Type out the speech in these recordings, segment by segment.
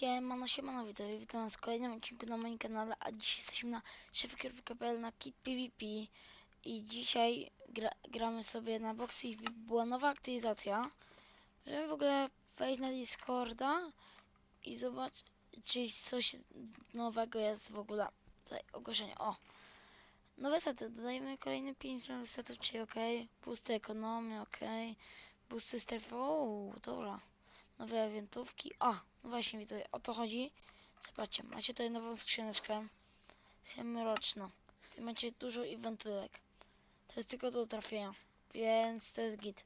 Siemano, siemano widzowie, witam was w kolejnym odcinku na moim kanale, a dzisiaj jesteśmy na szefy.pl na Kit PvP i dzisiaj gra, gramy sobie na Box PvP, była nowa aktualizacja, możemy w ogóle wejść na Discorda i zobaczyć, czy coś nowego jest w ogóle, tutaj ogłoszenie, o, nowe sety, dodajemy kolejne 5 nowych setów, czyli ok, pusty ekonomii, ok, pusty strefy, o, dobra nowe eventówki. A, no właśnie widzowie, o to chodzi. Zobaczcie, macie tutaj nową skrzyneczkę. Siemroczna. Tu macie dużo eventówek. To jest tylko do trafienia, więc to jest git.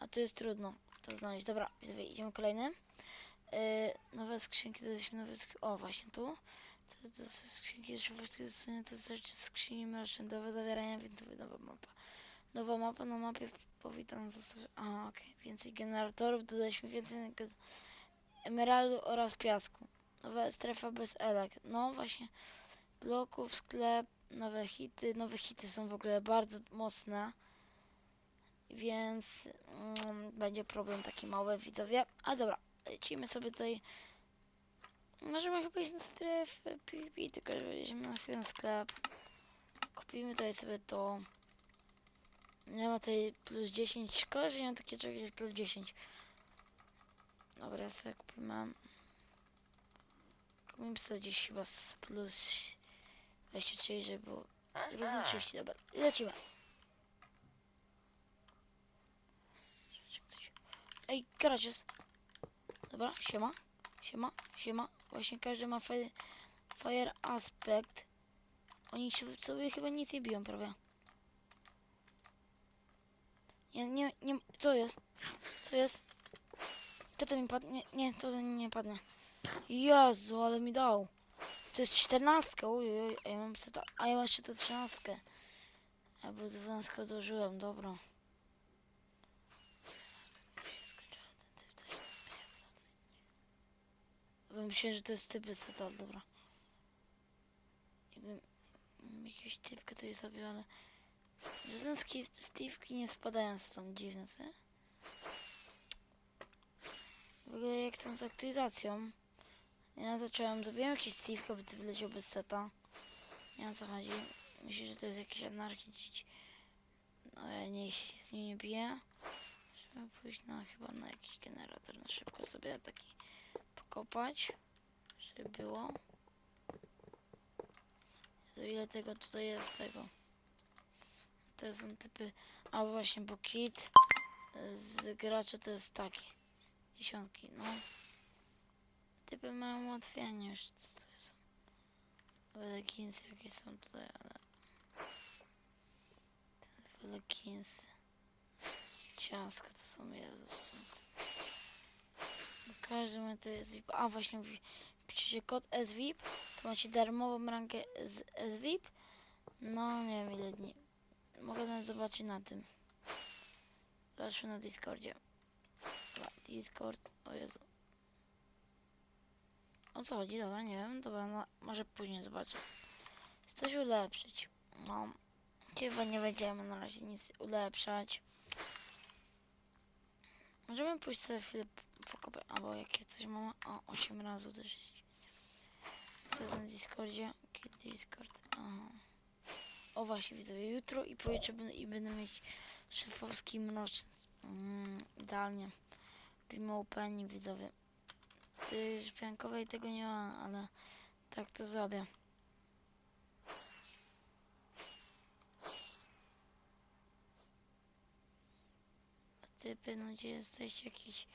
A tu jest trudno to znaleźć. Dobra, widzowie, idziemy kolejny. Yy, nowe skrzynki, dodaliśmy nowe skrzynki. O, właśnie tu. To, to są skrzynki szybkości, to jest skrzyni mroczne do zawierania eventów, nowa mapa. Nowa mapa na mapie powitana został. Aha, okej. Więcej generatorów, dodaliśmy więcej emeraldu oraz piasku. Nowa strefa bez elek. No właśnie. Bloków, sklep, nowe hity. Nowe hity są w ogóle bardzo mocne. Więc mm, będzie problem taki mały, widzowie. A dobra, lecimy sobie tutaj. Możemy chyba iść na strefę PvP, tylko że weźmiemy na chwilę sklep. Kupimy tutaj sobie to. Nie ma tutaj plus 10. Szkoda, że nie mam takie czegoś jak plus 10. Dobra, ja sobie kupimy. Kupimy sobie gdzieś chyba z plus 23, żeby było równo 30. Dobra, lecimy. Ej, garage. Dobra, siema. Siema, siema. Właśnie każdy ma fire, fire aspect. Oni sobie chyba nic nie biją prawie. Nie, nie, nie, co jest? Co jest? To to mi padnie? Nie, to to nie padnie. Jezu, ale mi dał. To jest czternastka, uj, uj, a ja mam seta, a ja mam jeszcze tę trzynastkę. Ja bo dwunastkę dożyłem, dobra. Bo myślałem, że to jest typy seta, dobra. Jakbym jakiegoś typkę tutaj zabił, ale... Żadne Steve'ki nie spadają stąd, dziwne, co? W ogóle jak tam z aktualizacją. Ja zacząłem, zrobiłem jakiś Steve'ka, by wyleciał bez seta. Nie wiem o co chodzi. Myślę, że to jest jakiś anarchii. No ja nie z nim nie biję. Żeby pójść na chyba na jakiś generator na szybko sobie taki pokopać. Żeby było. To ile tego tutaj jest tego? To są typy. A właśnie, bo kit z gracza to jest taki. Dziesiątki, no. Typy mają ułatwianie już. Co to są? Leginsy jakieś są tutaj, ale. Te. Ciaska to są, Jezu, to są. Bo Każdy ma to jest VIP. A właśnie, piszecie kod SVIP, to macie darmową rankę z SVIP. No, nie wiem ile dni. Mogę nawet zobaczyć na tym. Zobaczmy na Discordzie. Dobra, Discord, o Jezu. O co chodzi? Dobra, nie wiem. Dobra, no, może później zobaczę. Chcę coś ulepszyć. No, chyba nie będziemy na razie nic ulepszać. Możemy pójść sobie chwilę pokopać, albo jakie coś mamy. O, 8 razy też. Co jest na Discordzie? Discord? Aha. O właśnie widzowie, jutro i pojutrze będę, i będę mieć szefowski mroczny. Mm, idealnie. Robimy opening widzowie. Ty szpiankowej tego nie ma, ale tak to zrobię. Typy, no gdzie jesteś jakiś...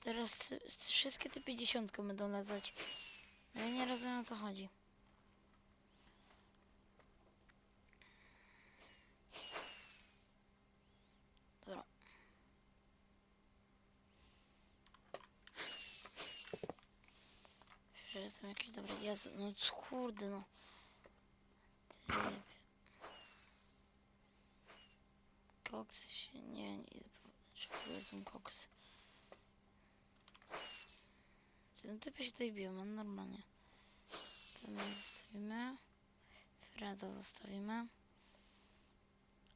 Teraz wszystkie typy dziesiątką będą latać. No Ja nie rozumiem o co chodzi. Dobra. Że jestem jakiś dobry. Jezu, no kurde no. Koksy się nie, nie czy w ogóle są koksy. Co no typy się tutaj biją, no normalnie. Zostawimy. Freda zostawimy.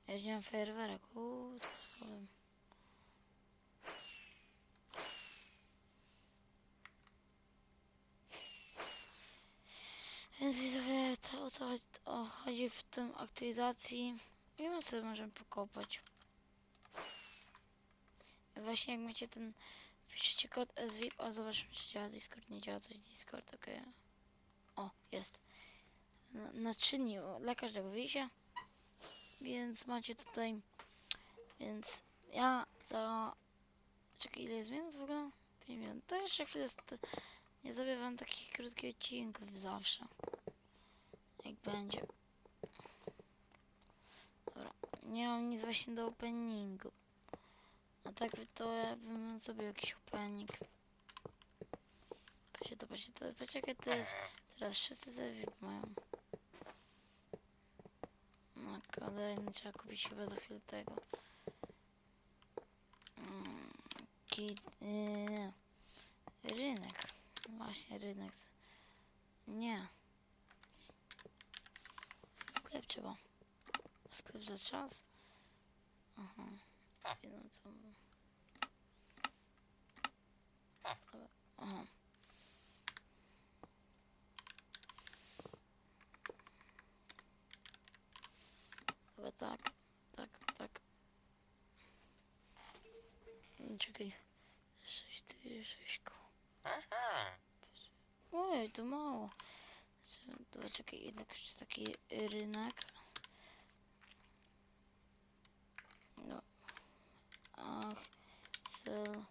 Ja nie mam fajerwerek, uuu. Więc widzowie, to o co chodzi, o, chodzi w tym aktualizacji. Wiemy co możemy pokopać. Właśnie jak macie ten, piszecie kod SVIP, a zobaczmy czy działa Discord, nie działa coś Discord, okej. O, jest. Na, naczyniu dla każdego wyjścia. Więc macie tutaj, więc ja za, czekaj ile jest minut w ogóle? 5 minut, to jeszcze chwilę, nie zrobię wam takich krótkich odcinków zawsze. Jak będzie. Dobra, nie mam nic właśnie do openingu. A tak to ja bym zrobił jakiś opening. Patrzcie to, patrzcie to, poczekaj, to jest, teraz wszyscy sobie mają. No kolejny, trzeba kupić chyba za chwilę tego. Kit, nie. Rynek. Właśnie rynek. Nie. Sklep trzeba. Sklep za czas? Aha. Wiedzą co. Dobra, Aha. Chyba tak, tak, tak. Mm, Czekaj. 6, 6 koło. Oj, to mało. Że- Dobra, czekaj, jednak jeszcze taki rynek. No. Ach, sel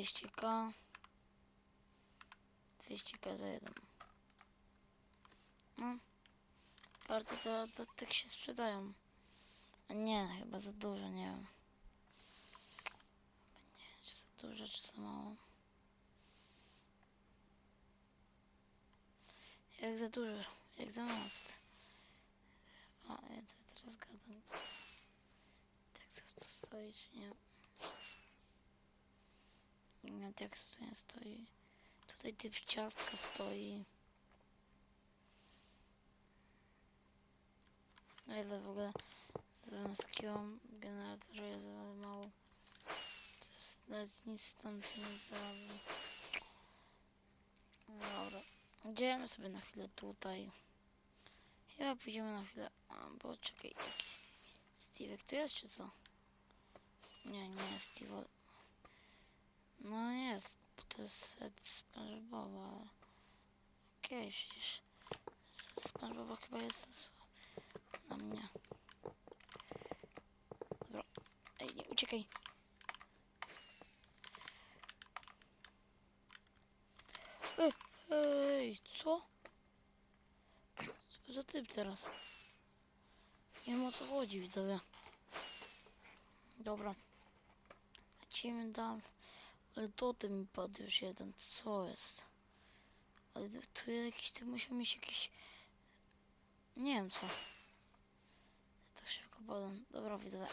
200k. 200k za jeden. No. Karty to, to tak się sprzedają. A nie, chyba za dużo, nie wiem. Chyba nie, czy za dużo, czy za mało. Jak za dużo, jak za mało jest. A, ja teraz gadam. Tak co stoi, czy nie? Nie, tekstu nie stoi. Tutaj typ ciastka stoi. A ile w ogóle zrobiłem z takiego generatora jest ale mało. To jest nawet nic stąd nie zrobię. Dobra. Idziemy sobie na chwilę tutaj. Chyba pójdziemy na chwilę. A, bo No jest, bo to jest set SpongeBoba, ale... Okej, przecież... Set SpongeBoba chyba jest na mnie. Dobra. Ej, nie uciekaj. Ej, ej, co? Co za typ teraz? Nie wiem o co chodzi, widzowie. Dobra. Lecimy dalej. Ale totem mi padł już jeden. Co jest? Ale tu jakiś ty musiał mieć jakiś... Nie wiem co. Tak szybko padłem. Dobra, widzowie.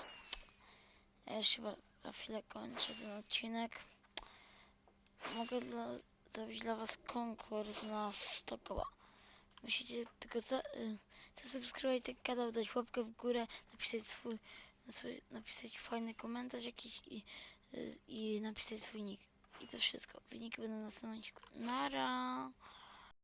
Ja już chyba za chwilę kończę ten odcinek. Mogę dla, zrobić dla was konkurs na 100 koła. Musicie tylko za, y, zasubskrybować ten kanał, dać łapkę w górę, napisać swój, swój napisać fajny komentarz jakiś i, i napisać swój nick. I to wszystko. Wyniki będą na następnym odcinku. Nara!